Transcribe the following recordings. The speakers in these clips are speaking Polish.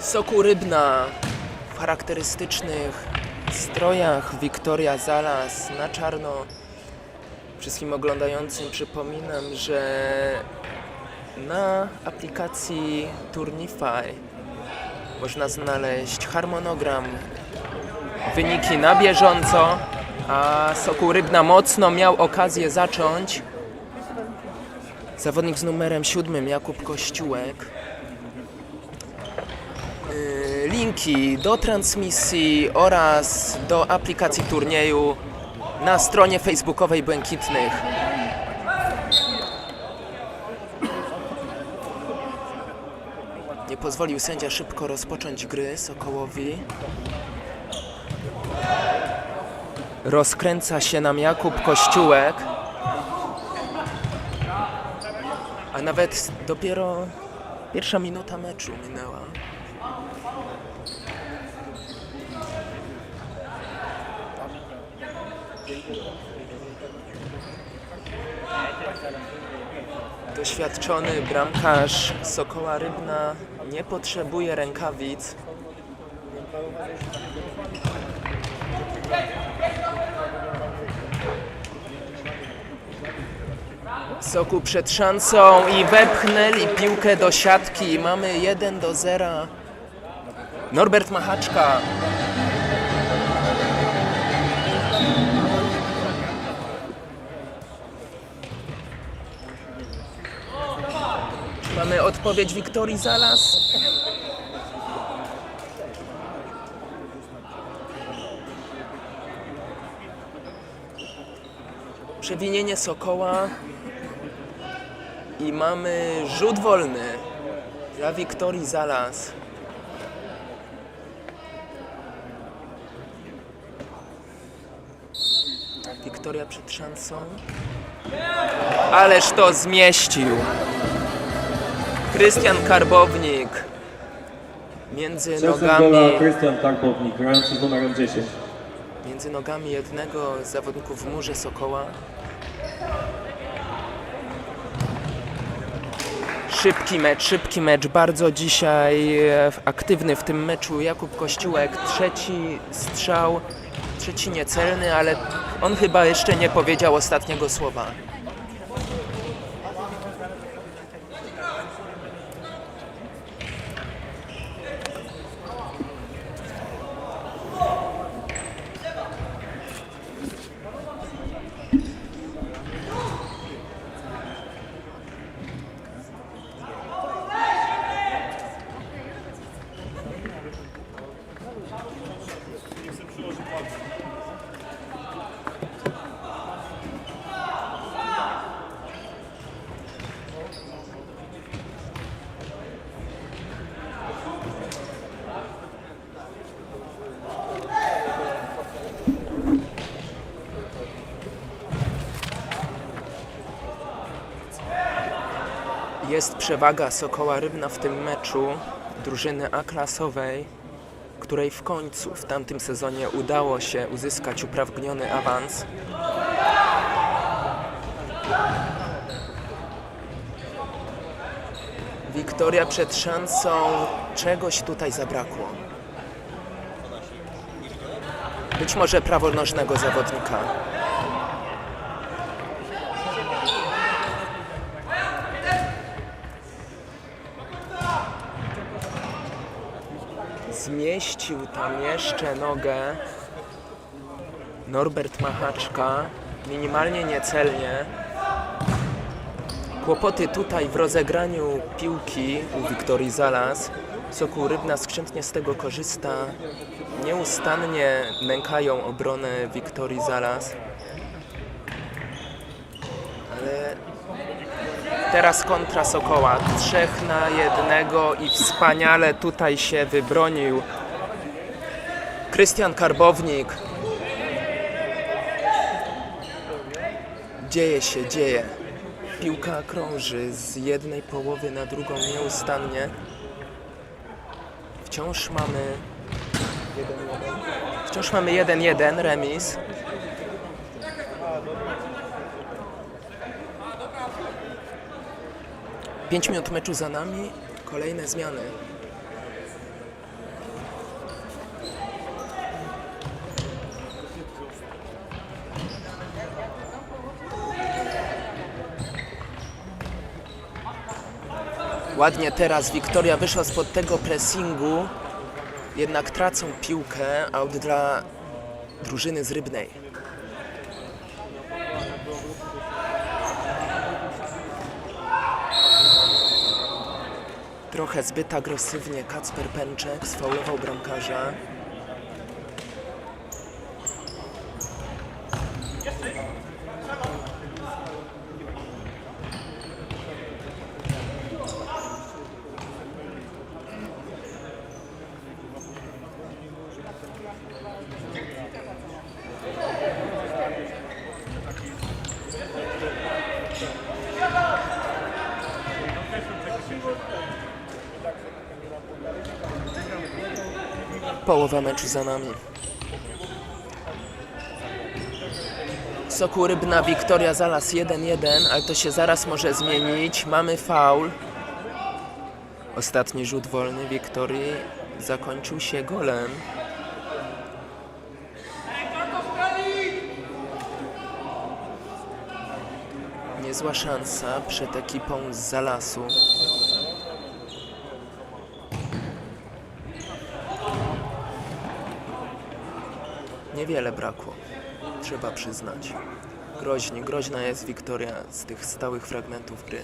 Soku Rybna w charakterystycznych strojach Wiktoria Zalas na czarno. Wszystkim oglądającym przypominam, że na aplikacji Turnify można znaleźć harmonogram, wyniki na bieżąco, a Sokół Rybna mocno miał okazję zacząć. Zawodnik z numerem siódmym Jakub Kościółek. Yy, Linki do transmisji oraz do aplikacji turnieju na stronie facebookowej Błękitnych. Pozwolił sędzia szybko rozpocząć gry Sokołowi. Rozkręca się nam Jakub Kościółek. A nawet dopiero pierwsza minuta meczu minęła. Doświadczony bramkarz Sokoła Rybna nie potrzebuje rękawic. Soku przed szansą i wepchnęli piłkę do siatki. Mamy 1 do 0. Norbert Machaczka. Odpowiedź Wiktorii Zalas. Przewinienie Sokoła i mamy rzut wolny dla Wiktorii Zalas. Wiktoria przed szansą. Ależ to zmieścił. Krystian Karbownik. Między Strzelcem nogami, gola Krystian Karpownik, grający z numerem 10. między nogami jednego z zawodników w murze Sokoła. Szybki mecz, szybki mecz. Bardzo dzisiaj e, aktywny w tym meczu Jakub Kościółek. Trzeci strzał, trzeci niecelny, ale on chyba jeszcze nie powiedział ostatniego słowa. Jest przewaga Sokoła Rybna w tym meczu drużyny A-klasowej, której w końcu w tamtym sezonie udało się uzyskać upragniony awans. Wiktoria przed szansą czegoś tutaj zabrakło. Być może prawonożnego zawodnika. Zmieścił tam jeszcze nogę Norbert Machaczka, minimalnie niecelnie. Kłopoty tutaj w rozegraniu piłki u Wiktorii Zalas. Sokół Rybna skrzętnie z tego korzysta. Nieustannie nękają obronę Wiktorii Zalas. Ale Teraz kontra Sokoła. Trzech na jednego i wspaniale tutaj się wybronił. Krystian Karbownik. Dzieje się, dzieje. Piłka krąży z jednej połowy na drugą nieustannie. Wciąż mamy Wciąż mamy 1-1, remis. Pięć minut meczu za nami, kolejne zmiany. Ładnie teraz Wiktoria wyszła spod tego pressingu, jednak tracą piłkę, aut dla drużyny z Rybnej. Trochę zbyt agresywnie Kacper Pęczek sfaulował bramkarza. Połowa meczu za nami. Sokół Rybna, Wiktoria Zalas 1-1, ale to się zaraz może zmienić. Mamy faul. Ostatni rzut wolny Wiktorii zakończył się golem. Niezła szansa przed ekipą z Zalasu. Niewiele brakło, trzeba przyznać. Groźnie, groźna jest Wiktoria z tych stałych fragmentów gry.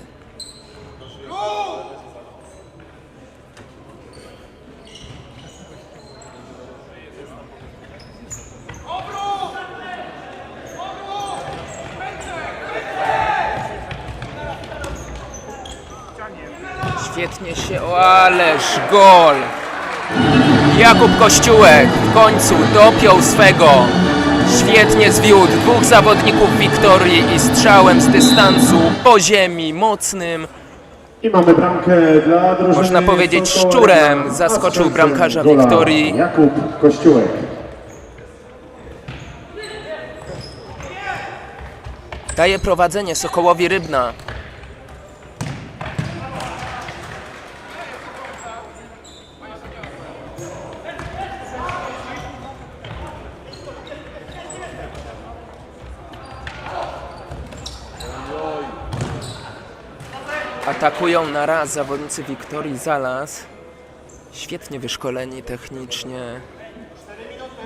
Świetnie się, o ależ gol! Jakub Kościółek w końcu dopiął swego. Świetnie zwiódł dwóch zawodników Wiktorii i strzałem z dystansu po ziemi mocnym. I mamy bramkę dla drużyny Można powiedzieć, szczurem zaskoczył bramkarza Wiktorii. Jakub Kościółek. Daje prowadzenie Sokołowi Rybna. Atakują na raz zawodnicy Wiktorii Zalas. Świetnie wyszkoleni technicznie.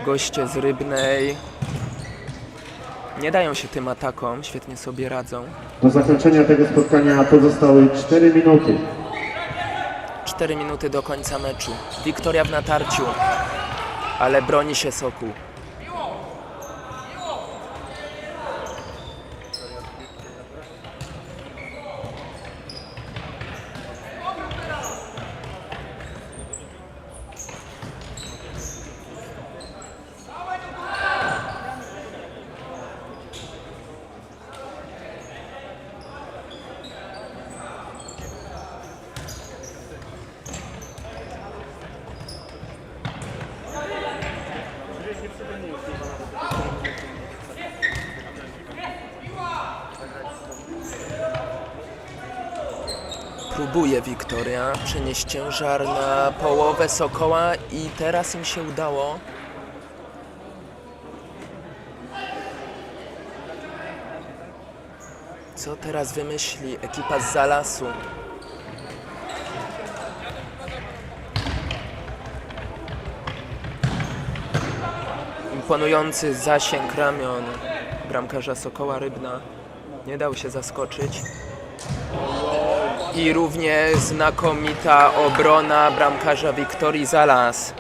Goście z Rybnej. Nie dają się tym atakom, świetnie sobie radzą. Do zakończenia tego spotkania pozostały 4 minuty. 4 minuty do końca meczu. Wiktoria w natarciu, ale broni się Sokół. Próbuje Wiktoria przenieść ciężar na połowę Sokoła i teraz im się udało. Co teraz wymyśli ekipa z Zalasu? Imponujący zasięg ramion bramkarza Sokoła Rybna. Nie dał się zaskoczyć. I równie znakomita obrona bramkarza Wiktorii Zalas.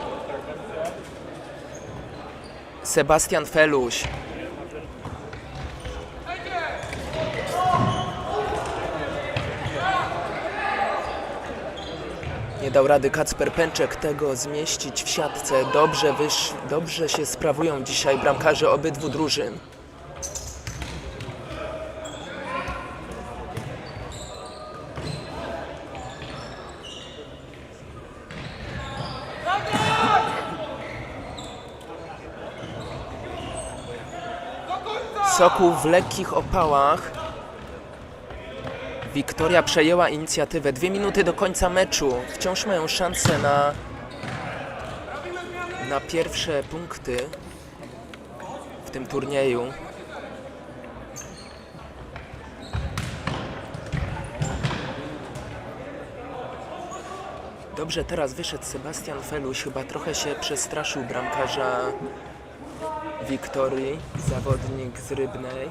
Sebastian Feluś. Nie dał rady Kacper Pęczek tego zmieścić w siatce. Dobrze, wysz... Dobrze się sprawują dzisiaj bramkarze obydwu drużyn. Sokół w lekkich opałach. Wiktoria przejęła inicjatywę. Dwie minuty do końca meczu. Wciąż mają szansę na, na pierwsze punkty w tym turnieju. Dobrze, teraz wyszedł Sebastian Feluś. Chyba trochę się przestraszył bramkarza Wiktorii, zawodnik z Rybnej.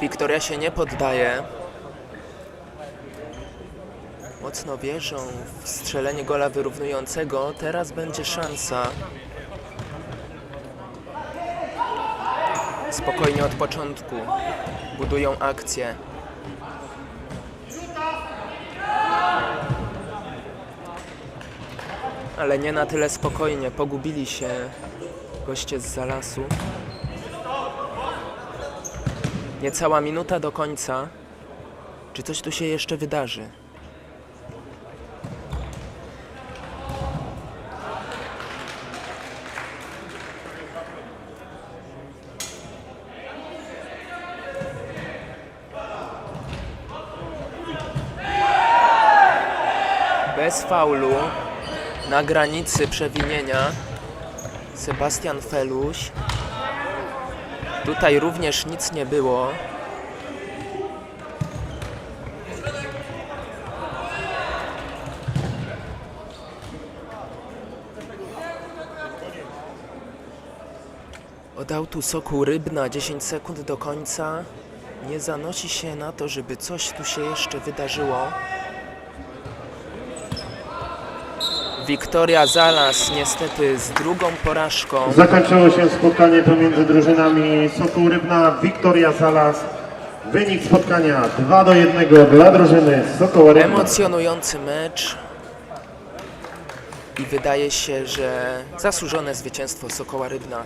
Wiktoria się nie poddaje. Mocno wierzą w strzelenie gola wyrównującego. Teraz będzie szansa. Spokojnie od początku. Budują akcję. Ale nie na tyle spokojnie. Pogubili się goście z zalasu. Niecała minuta do końca. Czy coś tu się jeszcze wydarzy? Faulu na granicy przewinienia Sebastian Feluś. Tutaj również nic nie było. Odał tu soku rybna 10 sekund do końca. Nie zanosi się na to, żeby coś tu się jeszcze wydarzyło. Wiktoria Zalas niestety z drugą porażką. Zakończyło się spotkanie pomiędzy drużynami Sokół Rybna, Wiktoria Salas. Wynik spotkania 2 do 1 dla drużyny Sokoła Rybna. Emocjonujący mecz. I wydaje się, że zasłużone zwycięstwo Sokoła Rybna